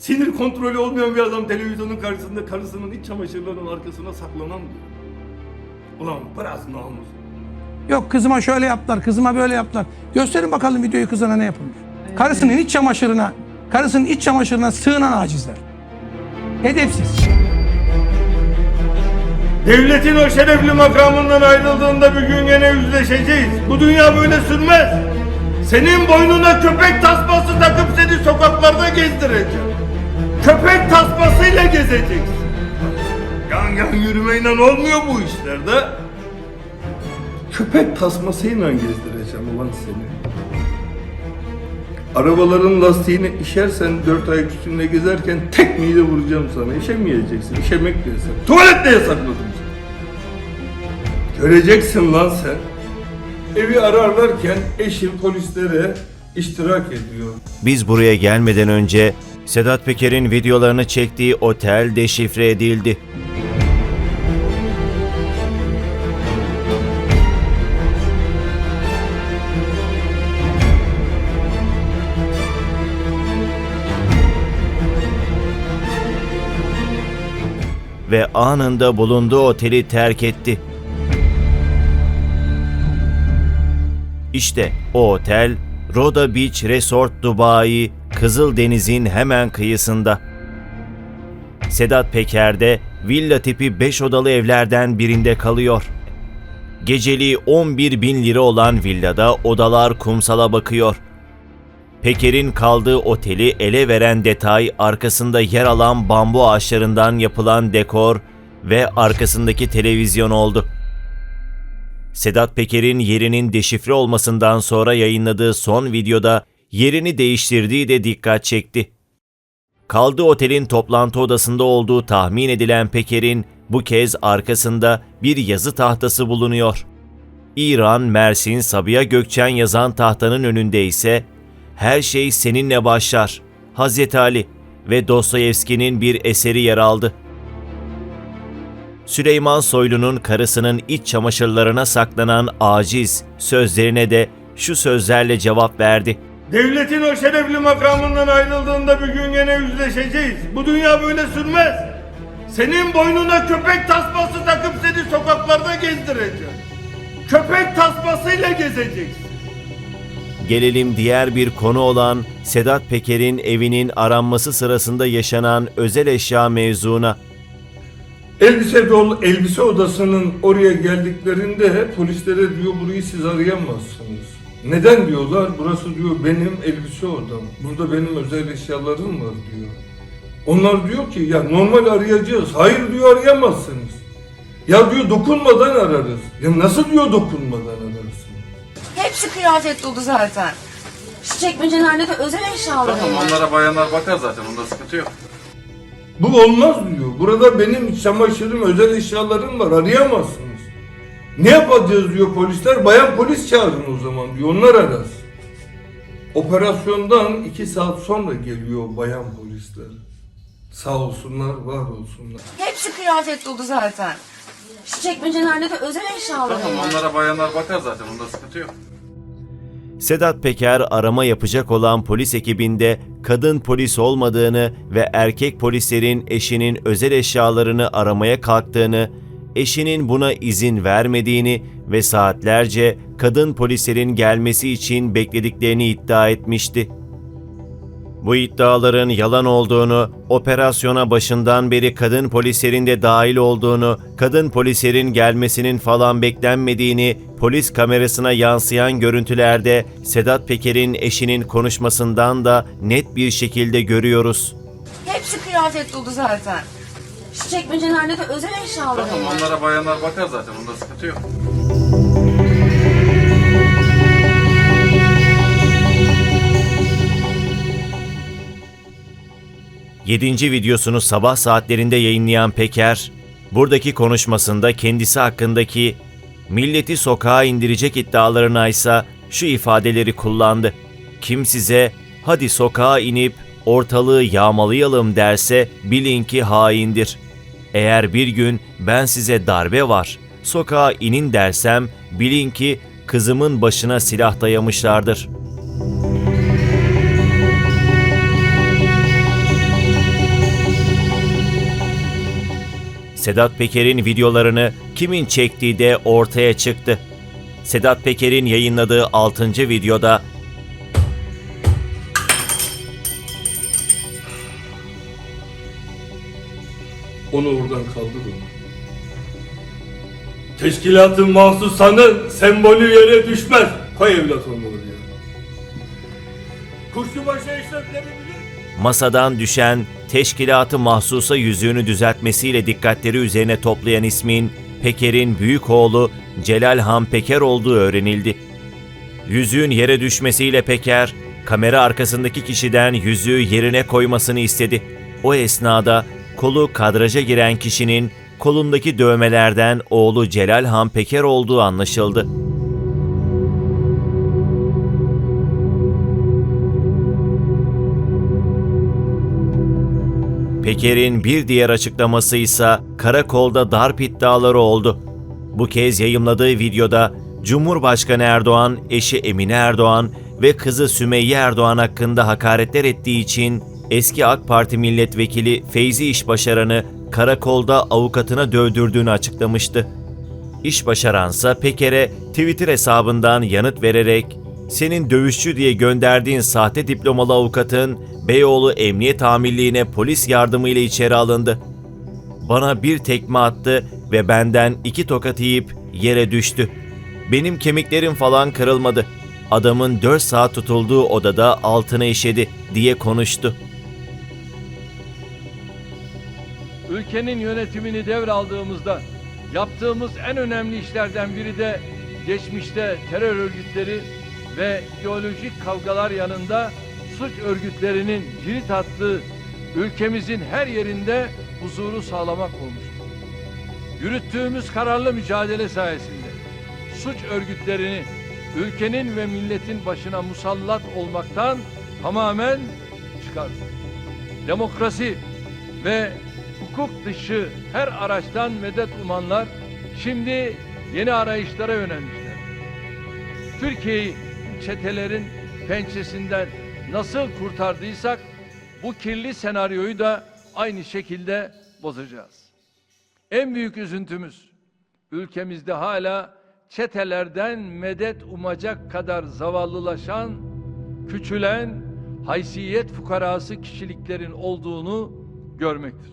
Sinir kontrolü olmayan bir adam televizyonun karşısında karısının iç çamaşırlarının arkasına saklanan diyor. Ulan biraz namus. Yok kızıma şöyle yaptılar, kızıma böyle yaptılar. Gösterin bakalım videoyu kızına ne yapılmış. Karısının iç çamaşırına, karısının iç çamaşırına sığınan acizler. Edepsiz. Devletin o şerefli makamından ayrıldığında bir gün gene yüzleşeceğiz. Bu dünya böyle sürmez. Senin boynuna köpek tasması takıp seni sokaklarda gezdireceğim. Köpek tasmasıyla gezeceksin. Yan yan yürümeyle olmuyor bu işlerde. Köpek tasmasıyla gezdireceğim ulan seni. Arabaların lastiğini işersen dört ayak üstünde gezerken tekmeyi de vuracağım sana. İşemeyeceksin. İşemek de yasak. Tuvalette yasakladım seni. Göreceksin lan sen. Evi ararlarken eşim polislere iştirak ediyor. Biz buraya gelmeden önce Sedat Peker'in videolarını çektiği otel deşifre edildi. Ve anında bulunduğu oteli terk etti. İşte o otel Roda Beach Resort Dubai, Kızıldeniz'in hemen kıyısında. Sedat Peker de villa tipi 5 odalı evlerden birinde kalıyor. Geceliği 11 bin lira olan villada odalar kumsala bakıyor. Peker'in kaldığı oteli ele veren detay arkasında yer alan bambu ağaçlarından yapılan dekor ve arkasındaki televizyon oldu. Sedat Peker'in yerinin deşifre olmasından sonra yayınladığı son videoda yerini değiştirdiği de dikkat çekti. Kaldığı otelin toplantı odasında olduğu tahmin edilen Peker'in bu kez arkasında bir yazı tahtası bulunuyor. İran, Mersin, Sabiha Gökçen yazan tahtanın önünde ise her şey seninle başlar. Hazreti Ali ve Dostoyevski'nin bir eseri yer aldı. Süleyman Soylu'nun karısının iç çamaşırlarına saklanan aciz sözlerine de şu sözlerle cevap verdi. Devletin o şerefli makamından ayrıldığında bir gün gene yüzleşeceğiz. Bu dünya böyle sürmez. Senin boynuna köpek tasması takıp seni sokaklarda gezdireceğim. Köpek tasmasıyla gezeceksin. Gelelim diğer bir konu olan Sedat Peker'in evinin aranması sırasında yaşanan özel eşya mevzuna. Elbise dolu elbise odasının oraya geldiklerinde polislere diyor burayı siz arayamazsınız. Neden diyorlar? Burası diyor benim elbise odam. Burada benim özel eşyalarım var diyor. Onlar diyor ki ya normal arayacağız. Hayır diyor arayamazsınız. Ya diyor dokunmadan ararız. Ya nasıl diyor dokunmadan ararsın? Hepsi kıyafet dolu zaten. Şu çekmecelerde de özel eşyalar Tamam var. onlara bayanlar bakar zaten onda sıkıntı yok. Bu olmaz diyor. Burada benim çamaşırım, özel eşyalarım var. Arayamazsınız. Ne yapacağız diyor polisler. Bayan polis çağırın o zaman diyor. Onlar arasın. Operasyondan iki saat sonra geliyor bayan polisler. Sağ olsunlar, var olsunlar. Hepsi kıyafet dolu zaten. Şu çekmecelerde de özel eşyalar Tamam onlara bayanlar bakar zaten onda sıkıntı yok. Sedat Peker arama yapacak olan polis ekibinde kadın polis olmadığını ve erkek polislerin eşinin özel eşyalarını aramaya kalktığını, eşinin buna izin vermediğini ve saatlerce kadın polislerin gelmesi için beklediklerini iddia etmişti. Bu iddiaların yalan olduğunu, operasyona başından beri kadın polislerin de dahil olduğunu, kadın polislerin gelmesinin falan beklenmediğini, polis kamerasına yansıyan görüntülerde Sedat Peker'in eşinin konuşmasından da net bir şekilde görüyoruz. Hepsi kıyafet dolu zaten. Şu çekmecelerde de özel eşyalar Tamam var. onlara bayanlar bakar zaten onda sıkıntı yok. Yedinci videosunu sabah saatlerinde yayınlayan Peker, buradaki konuşmasında kendisi hakkındaki milleti sokağa indirecek iddialarına ise şu ifadeleri kullandı. Kim size hadi sokağa inip ortalığı yağmalayalım derse bilin ki haindir. Eğer bir gün ben size darbe var, sokağa inin dersem bilin ki kızımın başına silah dayamışlardır. Sedat Peker'in videolarını kimin çektiği de ortaya çıktı. Sedat Peker'in yayınladığı 6. videoda Onu oradan kaldırın. Teşkilatın mahsusanın sembolü yere düşmez. Koy evlat onu oraya. Kuşçubaşı eşrefleri bilir. masadan düşen teşkilatı mahsusa yüzüğünü düzeltmesiyle dikkatleri üzerine toplayan ismin Peker'in büyük oğlu Celal Han Peker olduğu öğrenildi. Yüzüğün yere düşmesiyle Peker, kamera arkasındaki kişiden yüzüğü yerine koymasını istedi. O esnada kolu kadraja giren kişinin kolundaki dövmelerden oğlu Celal Han Peker olduğu anlaşıldı. Peker'in bir diğer açıklaması ise karakolda darp iddiaları oldu. Bu kez yayımladığı videoda Cumhurbaşkanı Erdoğan, eşi Emine Erdoğan ve kızı Sümeyye Erdoğan hakkında hakaretler ettiği için eski AK Parti milletvekili Feyzi İşbaşaran'ı karakolda avukatına dövdürdüğünü açıklamıştı. İşbaşaransa Peker'e Twitter hesabından yanıt vererek senin dövüşçü diye gönderdiğin sahte diplomalı avukatın Beyoğlu Emniyet Amirliği'ne polis yardımıyla içeri alındı. Bana bir tekme attı ve benden iki tokat yiyip yere düştü. Benim kemiklerim falan kırılmadı. Adamın 4 saat tutulduğu odada altına işedi diye konuştu. Ülkenin yönetimini devraldığımızda yaptığımız en önemli işlerden biri de geçmişte terör örgütleri ve ideolojik kavgalar yanında suç örgütlerinin cirit attığı ülkemizin her yerinde huzuru sağlamak olmuştur. Yürüttüğümüz kararlı mücadele sayesinde suç örgütlerini ülkenin ve milletin başına musallat olmaktan tamamen çıkardık. Demokrasi ve hukuk dışı her araçtan medet umanlar şimdi yeni arayışlara yönelmişler. Türkiye'yi çetelerin pençesinden nasıl kurtardıysak bu kirli senaryoyu da aynı şekilde bozacağız. En büyük üzüntümüz ülkemizde hala çetelerden medet umacak kadar zavallılaşan, küçülen, haysiyet fukarası kişiliklerin olduğunu görmektir.